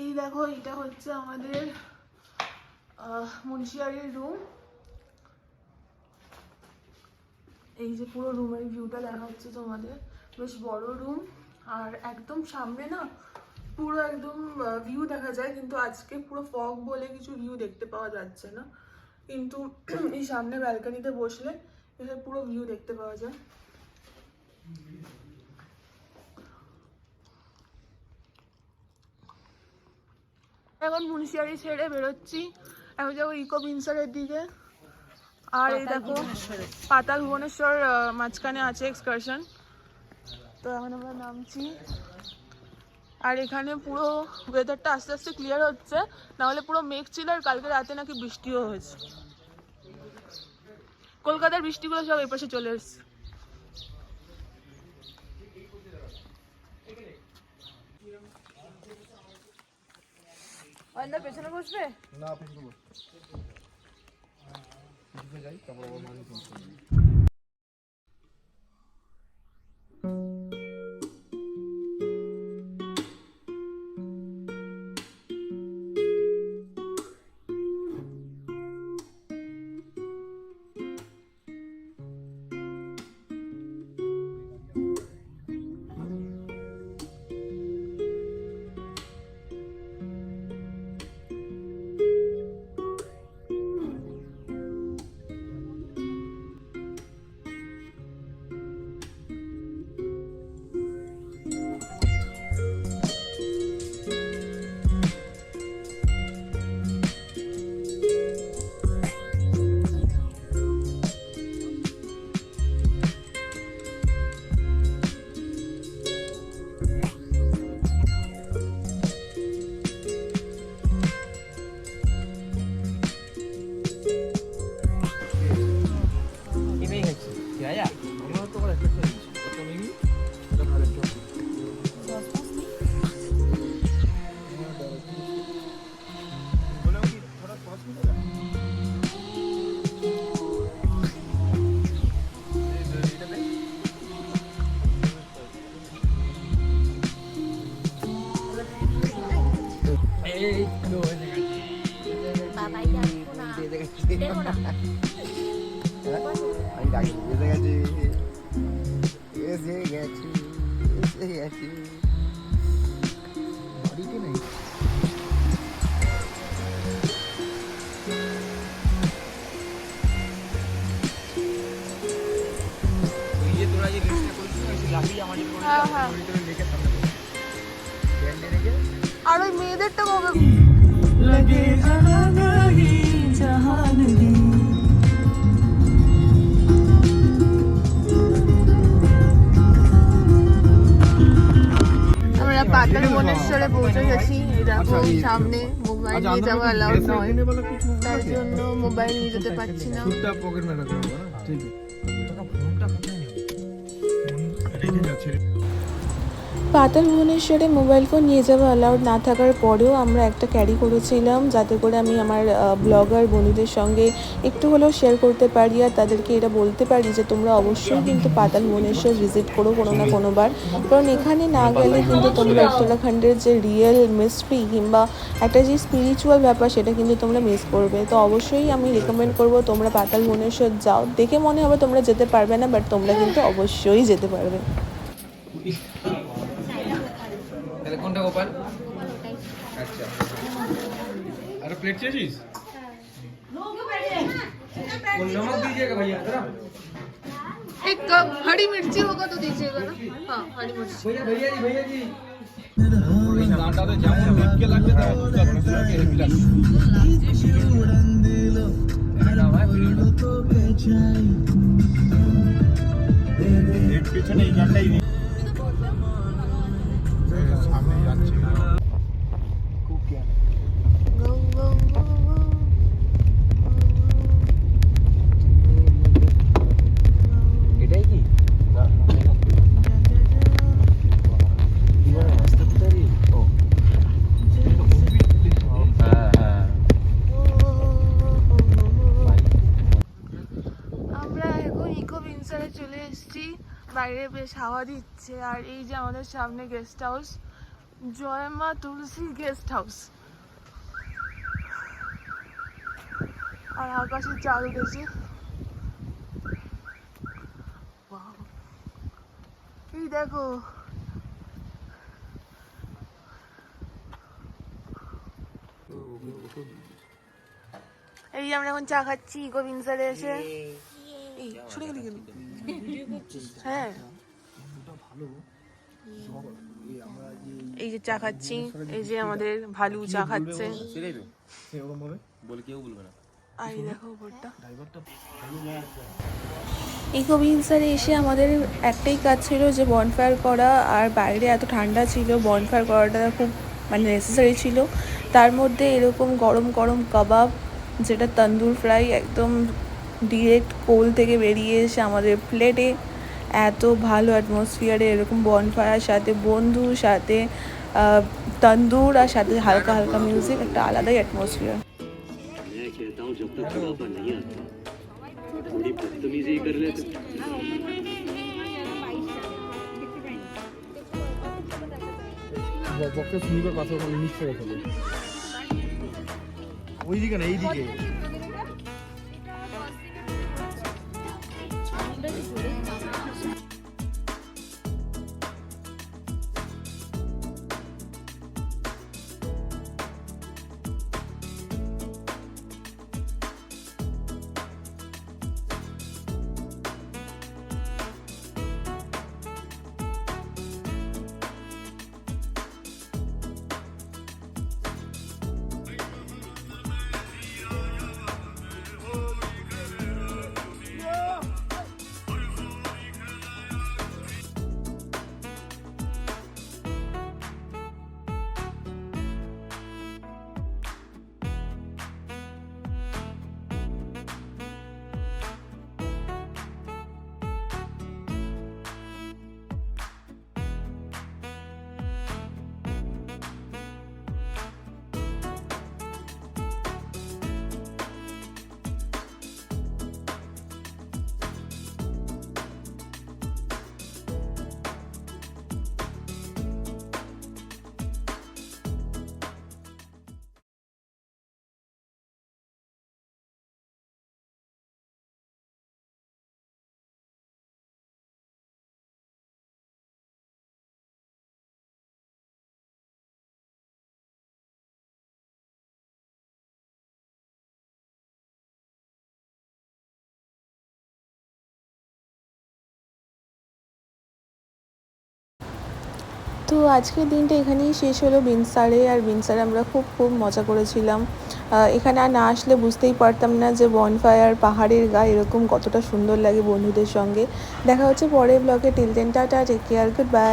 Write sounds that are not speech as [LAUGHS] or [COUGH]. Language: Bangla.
এই দেখো, এটা হচ্ছে আমাদের মুন্সিয়ারির রুম এই যে পুরো রুমের ভিউটা দেখা হচ্ছে তোমাদের। বেশ বড় রুম আর একদম সামনে না, পুরো একদম ভিউ দেখা যায়, কিন্তু আজকে পুরো ফগ বলে কিছু ভিউ দেখতে পাওয়া যাচ্ছে না। কিন্তু এই সামনে ব্যালকনিতে বসলে পুরো ভিউ দেখতে পাওয়া যায়। এখন মুন্সিয়ারি ছেড়ে বেরোচ্ছি। এখন যাব ইকো বিনসারের দিকে। আর এই দেখো পাতাল ভুবনেশ্বর মাঝখানে আছে এক্সকারশন তো এখন আমরা নামছি। আর এখানে পুরো ওয়েদারটা আস্তে আস্তে ক্লিয়ার হচ্ছে। নাহলে পুরো মেঘ ছিল আর কালকে রাতে নাকি বৃষ্টিও হয়েছে। কলকাতার বৃষ্টিগুলো সব এই পাশে চলে এসছে। অয়নদা পেছনে বসবে? না পেছনে বসবে। যাই তারপর না। আমি ডাকি এসে গেছি। এসে গেছি এসে গেছি। বাড়িতে নেই? ওই যে তোরা যে আমরা মনেশ্বরে পৌঁছে গেছি। দেখো সামনে মোবাইল নিয়ে যাওয়া অ্যালাউড নয়। তার জন্য মোবাইল নিয়ে যেতে পারছি না। পকেট ঠিক। তোরা পাতাল ভুবনেশ্বরে মোবাইল ফোন নিয়ে যাওয়া অ্যালাউড না থাকার পরেও আমরা একটা ক্যারি করেছিলাম, যাতে করে আমি আমার ব্লগার বন্ধুদের সঙ্গে একটু হলেও শেয়ার করতে পারি আর তাদেরকে এটা বলতে পারি যে তোমরা অবশ্যই কিন্তু পাতাল ভুবনেশ্বর ভিজিট করো কোনো না কোনোবার। কারণ এখানে না গেলে কিন্তু তোমরা উত্তরাখণ্ডের যে রিয়েল মিস্ট্রি কিংবা একটা যে স্পিরিচুয়াল ব্যাপার সেটা কিন্তু তোমরা মিস করবে। তো অবশ্যই আমি রেকমেন্ড করব তোমরা পাতাল ভুবনেশ্বর যাও। দেখে মনে হবে তোমরা যেতে পারবে না বাট তোমরা কিন্তু অবশ্যই যেতে পারবে। তাহলে কোনটা গোপাল আচ্ছা আর প্লেট চেয়েছিস वो नमक दीजिएगा भैया जरा एक कप हरी मिर्ची होगा तो दीजिएगा ना हाँ हरी मिर्ची भैया भैया जी भैया जी দাঁটাতে যেমন লিপকে লাগবে তার দুধটা ঘষে হেভি লাগবে এর পেছনে এই গানটাই নেই সামনে ইকো ভিনসারে চলে এসেছি। বাইরে বেশ হাওয়া দিচ্ছে। আর এই যে আমাদের সামনে guest house Joyma Tulsi guest house আর আকাশে চাল উঠেছে। এই দেখো। এই আমরা এখন চা খাচ্ছি গোবিন্দ এসে। এই শুনে গেলি কেন? [LAUGHS] হ্যাঁ। এই যে চা খাচ্ছি এই যে আমাদের ভালু চা খাচ্ছে। সেটাই তো বলে কেউ বলবে না। আর দেখো উপরটা ইকো স্যারে এসে আমাদের একটাই কাজ ছিল যে বনফায়ার করা আর বাইরে এত ঠান্ডা ছিল বনফায়ার করাটা খুব মানে নেসেসারি ছিল। তার মধ্যে এরকম গরম গরম কাবাব যেটা তন্দুর ফ্রাই একদম ডিরেক্ট কোল থেকে বেরিয়ে এসে আমাদের প্লেটে এত ভালো অ্যাটমসফিয়ারে এরকম বনফায়ার সাথে বন্ধু সাথে তন্দুর আর সাথে হালকা হালকা মিউজিক একটা আলাদাই অ্যাটমসফিয়ার কথা ওইদিকে না এইদিকে। তো আজকের দিনটা এখানেই শেষ হলো। বিনসারে আর বিনসারে আমরা খুব খুব মজা করেছিলাম। এখানে আর না আসলে বুঝতেই পারতাম না যে বনফায়ার পাহাড়ের গা এরকম কতটা সুন্দর লাগে বন্ধুদের সঙ্গে। দেখা হচ্ছে পরের ব্লকে till then tata take care good bye